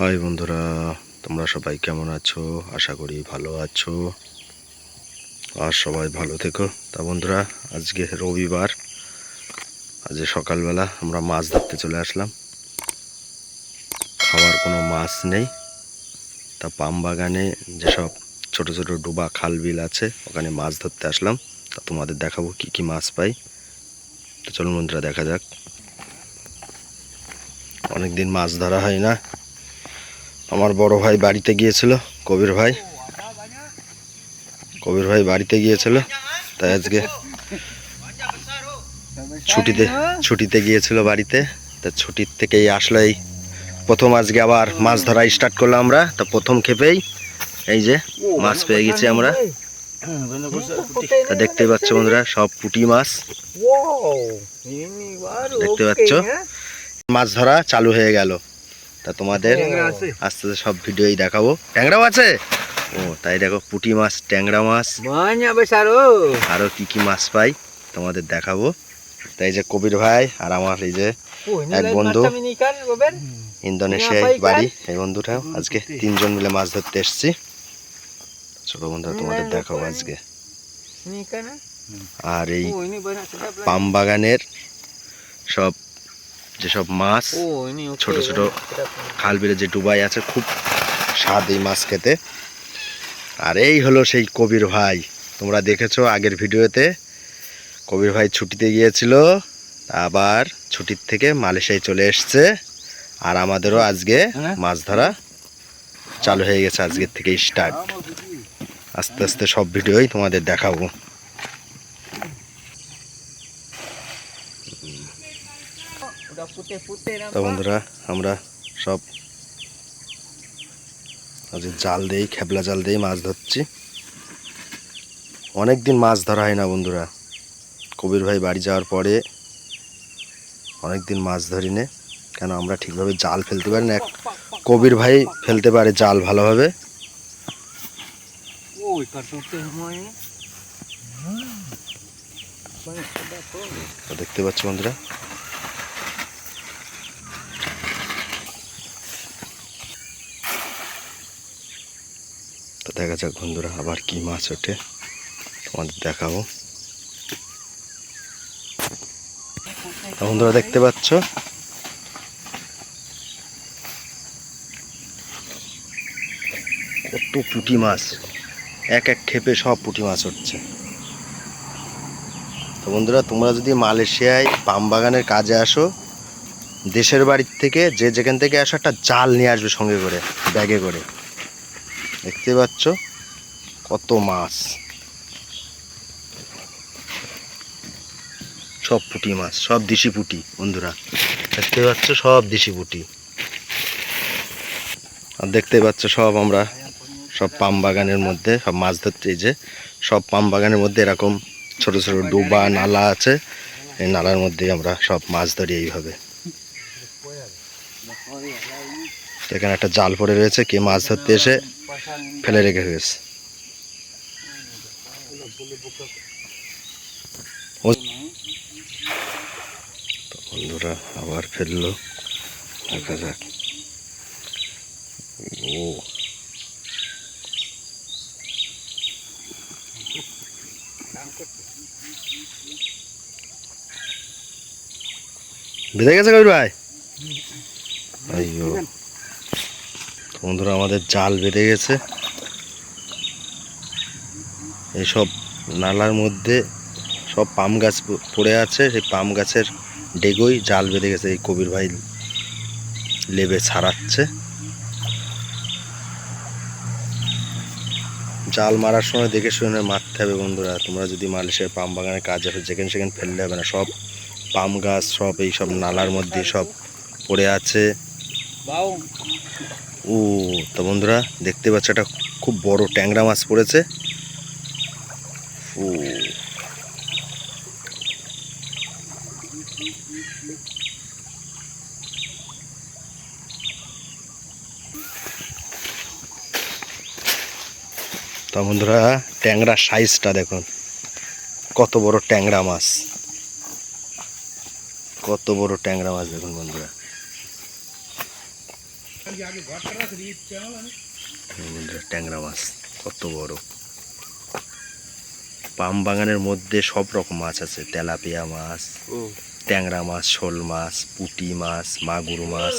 High বন্ধুরা, তোমরা সবাই কেমন আছো? আশা করি ভালো আছো। আর সবাই ভালো থেকো। তা বন্ধুরা, আজকে রবিবার। আজকে সকালবেলা আমরা মাছ ধরতে চলে আসলাম। খাওয়ার কোনো মাছ নেই। তা পাম বাগানে যেসব ছোট ছোট ডোবা খাল বিল আছে, ওখানে মাছ ধরতে আসলাম। তা তোমাদের দেখাবো কি কি মাছ পাই। তো চলুন বন্ধুরা, দেখা যাক। অনেকদিন মাছ ধরা হয় না। আমার বড় ভাই বাড়িতে গিয়েছিল কবির ভাই। কবির ভাই বাড়িতে গিয়েছিল তাই আজকে ছুটিতে ছুটিতে গিয়েছিল বাড়িতে। তা ছুটির থেকেই আসলো এই প্রথম আজকে আবার মাছ ধরা স্টার্ট করলাম আমরা। তা প্রথম খেপেই এই যে মাছ পেয়ে গেছি আমরা। তা দেখতেই পাচ্ছ বন্ধুরা সব পুঁটি মাছ। দেখতে পাচ্ছ? মাছ ধরা চালু হয়ে গেল। তা তোমাদের আস্তে আস্তে সব ভিডিওই দেখাবো ট্যাংরাও আছে ও তাই দেখো পুটি মাছ ট্যাংরা মাছ. আরও কি কি মাছ পাই তোমাদের দেখাবো তাই যে কবির ভাই আর আমার এই যে এক বন্ধু। ইন্দোনেশিয়ায়? বাড়ি এই বন্ধুটাও আজকে তিনজন মিলে মাছ ধরতে এসছি ছোট বন্ধুরা তোমাদের দেখাবো আজকে. আর এই. পাম বাগানের সব যেসব মাছ. ছোট ছোট. খাল বিলে যে ডুবাই আছে খুব স্বাদ এই মাছ খেতে আর এই হলো সেই কবির ভাই তোমরা দেখেছ আগের ভিডিওতে কবির ভাই ছুটিতে গিয়েছিল আবার ছুটির থেকে মালয়েশিয়ায় চলে এসছে আর আমাদেরও আজকে মাছ ধরা চালু হয়ে গেছে আজকের থেকে স্টার্ট আস্তে আস্তে সব ভিডিওই তোমাদের দেখাবো তো বন্ধুরা আমরা সব জাল দেই খেপলা জাল দেই মাছ ধরছি। অনেক দিন মাছ ধরা হয় না বন্ধুরা। কবির ভাই বাড়ি যাওয়ার পরে অনেক দিন মাছ ধরি নে কেন আমরা ঠিকভাবে জাল ফেলতে পারি না? এক কবির ভাই ফেলতে পারে জাল ভালোভাবে। দেখতে পাচ্ছ বন্ধুরা দেখা যাক বন্ধুরা, আবার কি মাছ ওঠে। তোমাদের দেখাবো। বন্ধুরা, দেখতে পাচ্ছ? কত পুঁটি মাছ। এক এক খেপে সব পুঁটি মাছ উঠছে। তো বন্ধুরা, তোমরা যদি মালয়েশিয়ায় পাম বাগানের কাজে আসো, দেশের বাড়ির থেকে যে যেখান থেকে আসো, একটা জাল নিয়ে আসবে সঙ্গে করে, ব্যাগে করে। দেখতে পাচ্ছ কত মাছ। সব পুঁটি মাছ, সব দেশি পুটি, বন্ধুরা। দেখতে পাচ্ছ সব দেশি পুটি। আর দেখতে পাচ্ছ সব আমরা সব পাম বাগানের মধ্যে, সব মাছ ধরতে যে, সব পাম বাগানের মধ্যে এরকম ছোট ছোট ডোবা, নালা আছে। এই নালার মধ্যে আমরা সব মাছ ধরি এইভাবে। এখানে একটা জাল পড়ে রয়েছে, কে মাছ ধরতে এসে. ফেলে রেখে গেছে। বন্ধুরা আবার ফেলল। দেখা যাক। ও। বেঁধে গেছে কবির ভাই? আইয়ো। তো বন্ধুরা, আমাদের জাল বেঁধে গেছে। এইসব নালার মধ্যে সব পাম গাছ পড়ে আছে। সেই পাম গাছের ডেগোই জাল বেঁধে গেছে। এই কবির ভাই লেবে ছাড়াচ্ছে। জাল মারার সময় দেখে শুনে মারতে হবে বন্ধুরা। তোমরা যদি মালয়েশিয়ার পাম বাগানের কাজ আসো যেখানে সেখানে ফেললে হবে না। সব পাম গাছ, সব এই সব নালার মধ্যে সব পড়ে আছে. ও তো বন্ধুরা দেখতে পাচ্ছ একটা খুব বড় ট্যাংরা মাছ পড়েছে। ও তো বন্ধুরা ট্যাংরা সাইজটা দেখুন। কত বড় ট্যাংরা মাছ। কত বড় ট্যাংরা মাছ দেখুন বন্ধুরা, ট্যাংরা মাছ কত বড়। পাম বাগানের মধ্যে সব রকম মাছ আছে তেলাপিয়া মাছ ট্যাংরা মাছ শোল মাছ পুঁটি মাছ মাগুর মাছ।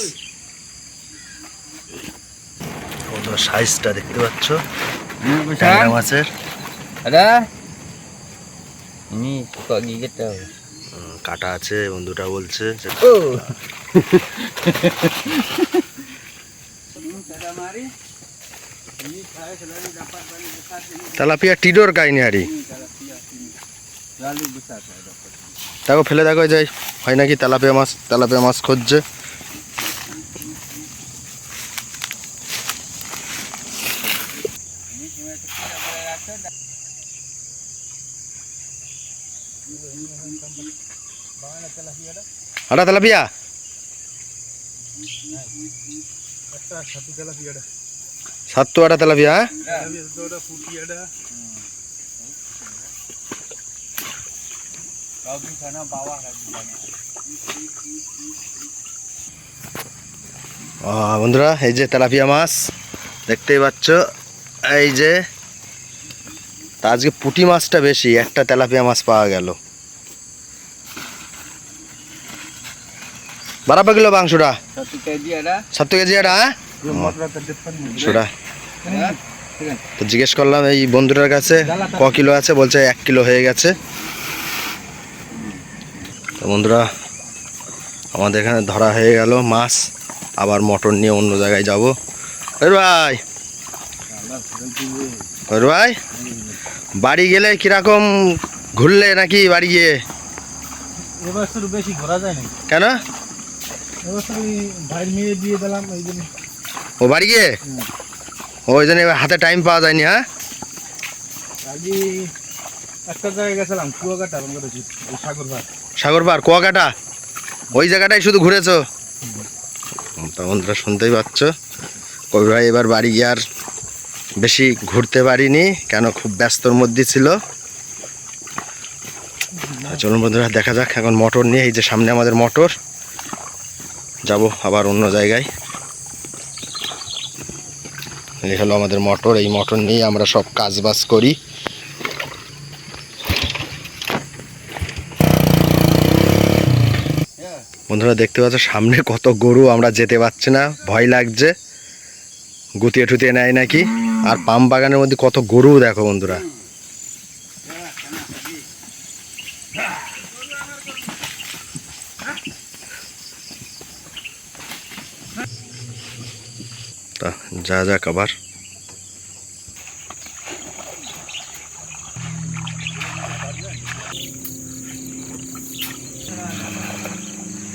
সাইজটা দেখতে পাচ্ছ? ট্যাংরা মাছের। কাটা আছে বন্ধুটা বলছে তালাপিয়া টিডোর কাহিনী নি আরি ফেলে দেখো যাই। হয় নাকি তালাপিয়া মাছ? তালাপিয়া মাছ খুঁজছে। হঠাৎ তালাপিয়া? সাতটো আটা তেলাপিয়া হ্যাঁ? বন্ধুরা, এই যে তেলাপিয়া মাছ, দেখতেই পাচ্ছ, এই যে আজকে পুঁটি মাছটা বেশি, একটা তেলাপিয়া মাছ পাওয়া গেল বারাবা কিলো মাংসটা Satu kg ada. motor terdepan. মাংসটা। Ya. তো জিজ্ঞেস করলাম এই বন্ধুটার কাছে ক কিলো আছে? বলছে এক কিলো হয়ে গেছে। তো বন্ধুরা আমাদের এখানে ধরা হয়ে গেল মাছ। আবার মটর নিয়ে অন্য জায়গায় যাব। ওর ভাই। ওর ভাই। বাড়ি গেলে কীরকম ঘুরলে নাকি বাড়ি গিয়ে? বেশি ঘোরা যায় না কেন? ও বাড়ি গিয়ে। ওই জন্য এবার হাতে টাইম পাওয়া যায়নি হ্যাঁ? একটা জায়গায় গেছিলাম কুয়াকাটা সাগর পার কুয়াকাটা? ওই জায়গাটাই শুধু ঘুরেছো? তা বন্ধুরা শুনতেই পাচ্ছ কবি ভাই এবার বাড়ি গিয়ে আর বেশি ঘুরতে পারিনি কেন খুব ব্যস্তর মধ্যে ছিল। চলুন বন্ধুরা দেখা যাক এখন মোটর নিয়ে এই যে সামনে আমাদের মোটর যাব আবার অন্য জায়গায়। এই হলো আমাদের মোটর, এই মোটর নিয়ে আমরা সব কাজ বাজ করি। বন্ধুরা, দেখতে পাচ্ছ, সামনে কত গরু, আমরা যেতে পারছি না। ভয় লাগছে। গুতিয়ে টুতিয়ে নেয় নাকি? আর পাম বাগানের মধ্যে কত গরু, দেখো বন্ধুরা। তা যা যা খাবার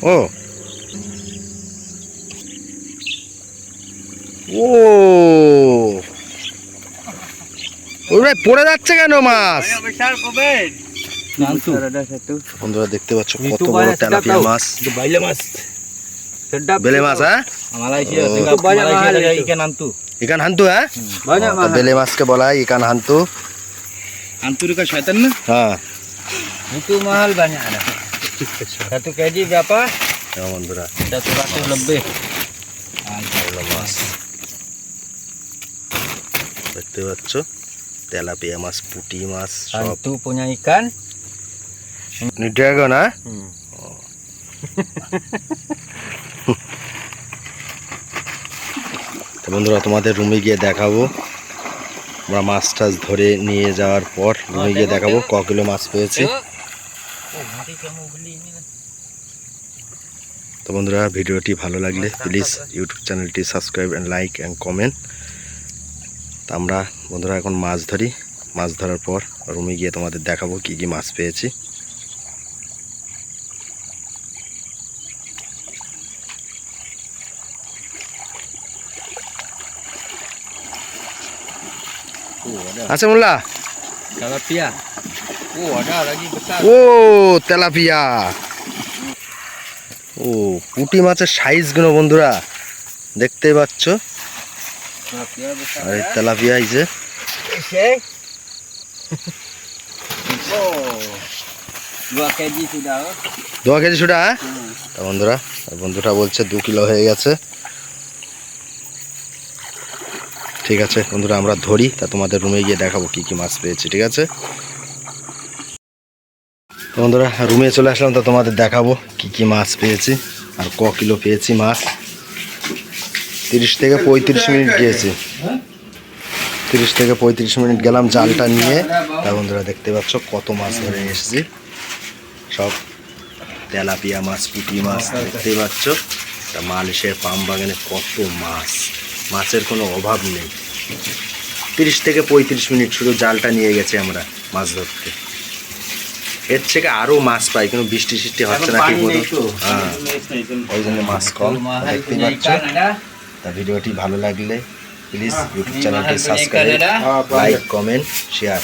ও। ও। ভাই পড়ে যাচ্ছে কেন মাছ? বন্ধুরা দেখতে পাচ্ছ কত বড় মাছ। বেলে মাছ হ্যাঁ? Malaysia Oh. itu banyak mahal ada itu. ikan hantu. ইকান হান্তু হ্যাঁ banyak ও, তা mahal বেলে মাছকে বলা হয় ইকান হান্তু Hantu dekat syaitan nah. হ্যাঁ itu mahal banyak ada satu kg berapa হ্যাঁ বন্ধুরা satu ratus lebih এগুলো মাছ দেখতে পাচ্ছ তেলাপিয়া মাছ পুঁটি মাছ সব hantu punya ikan ড্রাগন হ্যাঁ তো বন্ধুরা, তোমাদের রুমে গিয়ে দেখাবো। আমরা মাছ টাছ ধরে নিয়ে যাওয়ার পর রুমে গিয়ে দেখাবো ক কিলো মাছ পেয়েছি। তো বন্ধুরা, ভিডিওটি ভালো লাগলে প্লিজ ইউটিউব চ্যানেলটি subscribe and like and comment. তা আমরা বন্ধুরা, এখন মাছ ধরি। মাছ ধরার পর রুমে গিয়ে তোমাদের দেখাবো কি কি মাছ পেয়েছি। আছে মোল্লা ও তেলাপিয়া ও পুঁটি মাছের সাইজগুলো বন্ধুরা দেখতেই পাচ্ছ? আর. তেলাপিয়া এই যে. দু কেজি ছুটা. তা বন্ধুরা বন্ধুটা বলছে দু কিলো হয়ে গেছে। ঠিক আছে? বন্ধুরা, আমরা ধরি, তা তোমাদের রুমে গিয়ে দেখাবো কি কি মাছ পেয়েছি, ঠিক আছে? বন্ধুরা রুমে চলে আসলাম, তা তোমাদের দেখাবো কি কি মাছ পেয়েছি, আর ক কিলো পেয়েছি মাছ। তিরিশ থেকে পঁয়ত্রিশ মিনিট গিয়েছি তিরিশ থেকে পঁয়ত্রিশ মিনিট গেলাম জালটা নিয়ে। তা বন্ধুরা, দেখতে পাচ্ছ কত মাছ ধরে এসেছি। সব তেলাপিয়া মাছ, পুঁটি মাছ দেখতেই পাচ্ছ। তা মালিশের পাম বাগানে কত মাছ। মাছের কোনো অভাব নেই। তিরিশ থেকে পঁয়ত্রিশ মিনিট শুধু জালটা নিয়ে গেছি আমরা মাছ ধরতে। এর থেকে আরও মাছ পাই কিন্তু বৃষ্টি সৃষ্টি হচ্ছে না ঠিক মতো হ্যাঁ। ওই জন্য মাছ কম দেখতে পাচ্ছ তা ভিডিওটি ভালো লাগলে প্লিজ ইউটিউব চ্যানেলটি সাবস্ক্রাইব লাইক কমেন্ট শেয়ার